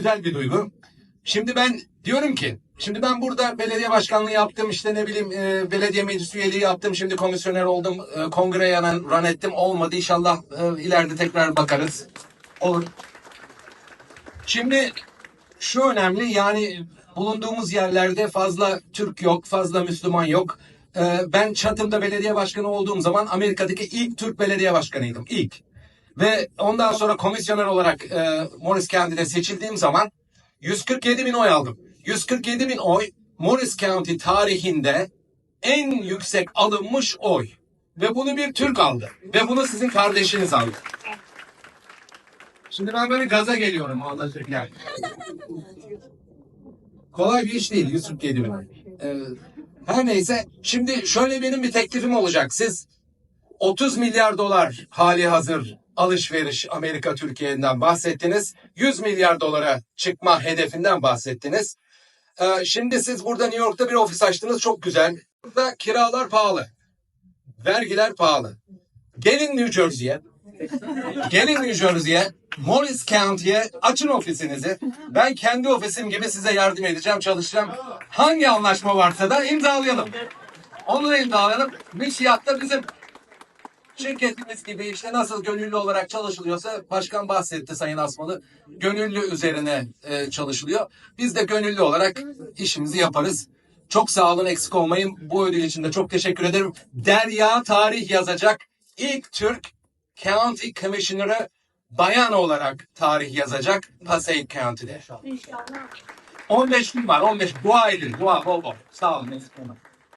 Güzel bir duygu. Şimdi ben diyorum ki, şimdi ben burada belediye başkanlığı yaptım, işte ne bileyim e, belediye meclis üyeliği yaptım, şimdi komisyoner oldum, e, kongreye run ettim, olmadı inşallah e, ileride tekrar bakarız. Olur. Şimdi şu önemli yani bulunduğumuz yerlerde fazla Türk yok, fazla Müslüman yok. Ee, ben Çatım'da belediye başkanı olduğum zaman Amerika'daki ilk Türk belediye başkanıydım. ilk. Ve ondan sonra komisyoner olarak e, Morris County'de seçildiğim zaman 147 bin oy aldım. 147 bin oy Morris County tarihinde en yüksek alınmış oy. Ve bunu bir Türk aldı. Ve bunu sizin kardeşiniz aldı. Şimdi ben böyle gaza geliyorum anlatırken. Kolay bir iş değil 147 bin. Ee, her neyse şimdi şöyle benim bir teklifim olacak. Siz 30 milyar dolar hali hazır alışveriş Amerika Türkiye'den bahsettiniz. 100 milyar dolara çıkma hedefinden bahsettiniz. Ee, şimdi siz burada New York'ta bir ofis açtınız çok güzel. Burada kiralar pahalı. Vergiler pahalı. Gelin New Jersey'ye. Gelin New Jersey'ye. Morris County'ye açın ofisinizi. Ben kendi ofisim gibi size yardım edeceğim, çalışacağım. Hangi anlaşma varsa da imzalayalım. Onu da imzalayalım. Müşiyat da bizim şirketimiz gibi işte nasıl gönüllü olarak çalışılıyorsa başkan bahsetti Sayın Asmalı. Gönüllü üzerine e, çalışılıyor. Biz de gönüllü olarak işimizi yaparız. Çok sağ olun eksik olmayın. Bu ödül için de çok teşekkür ederim. Derya tarih yazacak. İlk Türk County Commissioner'ı bayan olarak tarih yazacak Passaic County'de. İnşallah. 15 gün var 15 dua edin dua bol bol. Sağ olun eksik olmayın.